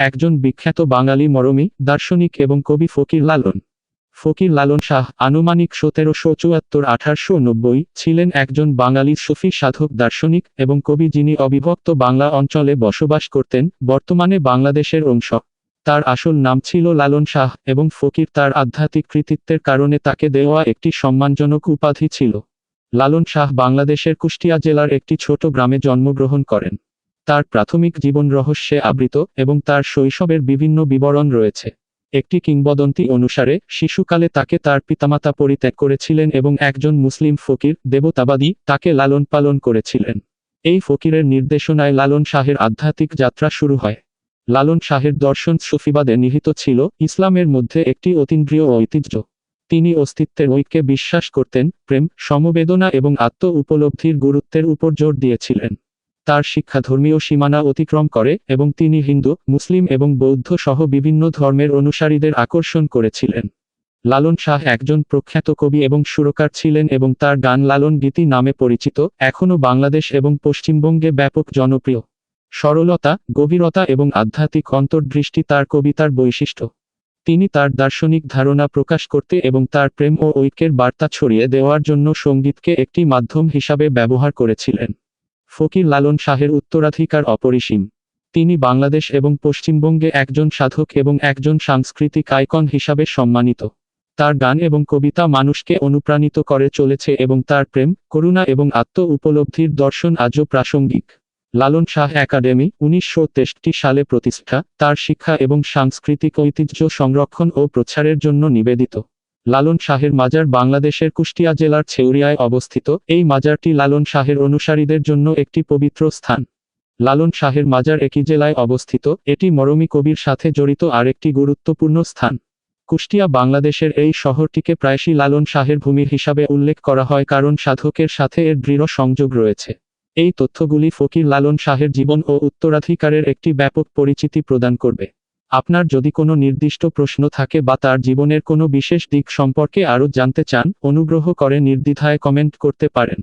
একজন বিখ্যাত বাঙালি মরমী, দার্শনিক এবং কবি ফকির লালন। ফকির লালন শাহ, আনুমানিক সতেরোশো চুয়াত্তর, আঠারোশো নব্বই, ছিলেন একজন বাঙালি সুফি সাধক, দার্শনিক এবং কবি যিনি অবিভক্ত বাংলা অঞ্চলে বসবাস করতেন, বর্তমানে বাংলাদেশের অংশ। তার আসল নাম ছিল লালন শাহ এবং ফকির তার আধ্যাত্মিক কৃতিত্বের কারণে তাকে দেওয়া একটি সম্মানজনক উপাধি ছিল। লালন শাহ বাংলাদেশের কুষ্টিয়া জেলার একটি ছোট গ্রামে জন্মগ্রহণ করেন। তার প্রাথমিক জীবন রহস্যে আবৃত এবং তার শৈশবের বিভিন্ন বিবরণ রয়েছে। একটি কিংবদন্তি অনুসারে, শিশুকালে তাকে তার পিতামাতা পরিত্যাগ করেছিলেন এবং একজন মুসলিম ফকির, দেবতাবাদী, তাকে লালন পালন করেছিলেন। এই ফকিরের নির্দেশনায় লালন শাহের আধ্যাত্মিক যাত্রা শুরু হয়। লালন শাহের দর্শন সুফিবাদে নিহিত ছিল ইসলামের মধ্যে একটি অতীন্দ্রিয় ঐতিহ্য। তিনি অস্তিত্বের ঐক্যে বিশ্বাস করতেন, প্রেম, সমবেদনা এবং আত্ম উপলব্ধির গুরুত্বের উপর জোর দিয়েছিলেন। তার শিক্ষা ধর্মীয় সীমানা অতিক্রম করে এবং তিনি হিন্দু, মুসলিম এবং বৌদ্ধ সহ বিভিন্ন ধর্মের অনুসারীদের আকর্ষণ করেছিলেন। লালন শাহ একজন প্রখ্যাত কবি এবং সুরকার ছিলেন এবং তার গান লালন গীতি নামে পরিচিত, এখনও বাংলাদেশ এবং পশ্চিমবঙ্গে ব্যাপক জনপ্রিয়। সরলতা, গভীরতা এবং আধ্যাত্মিক অন্তর্দৃষ্টি তার কবিতার বৈশিষ্ট্য। তিনি তার দার্শনিক ধারণা প্রকাশ করতে এবং তার প্রেম ও ঐক্যের বার্তা ছড়িয়ে দেওয়ার জন্য সঙ্গীতকে একটি মাধ্যম হিসাবে ব্যবহার করেছিলেন। ফকির লালন শাহের উত্তরাধিকার অপরিসীম। তিনি বাংলাদেশ এবং পশ্চিমবঙ্গে একজন সাধক এবং একজন সাংস্কৃতিক আইকন হিসাবে সম্মানিত। তার গান এবং কবিতা মানুষকে অনুপ্রাণিত করে চলেছে এবং তার প্রেম, করুণা এবং আত্ম উপলব্ধির দর্শন আজও প্রাসঙ্গিক। লালন শাহ একাডেমি উনিশশো সালে প্রতিষ্ঠা, তার শিক্ষা এবং সাংস্কৃতিক ঐতিহ্য সংরক্ষণ ও প্রচারের জন্য নিবেদিত। লালন শাহের মাজার বাংলাদেশের কুষ্টিয়া জেলার ছেউরিয়ায় অবস্থিত। এই মাজারটি লালন শাহের অনুসারীদের জন্য একটি পবিত্র স্থান। লালন শাহের মাজার একই জেলায় অবস্থিত। এটি মরমী কবির সাথে জড়িত আরেকটি গুরুত্বপূর্ণ স্থান। কুষ্টিয়া বাংলাদেশের এই শহরটিকে প্রায়শই লালন শাহের ভূমির হিসাবে উল্লেখ করা হয় কারণ সাধকের সাথে এর দৃঢ় সংযোগ রয়েছে। এই তথ্যগুলি ফকির লালন শাহের জীবন ও উত্তরাধিকারের একটি ব্যাপক পরিচিতি প্রদান করবে। আপনার যদি কোনো নির্দিষ্ট প্রশ্ন থাকে বা তার জীবনের কোনো বিশেষ দিক সম্পর্কে আরও জানতে চান, অনুগ্রহ করে নির্দ্বিধায় কমেন্ট করতে পারেন।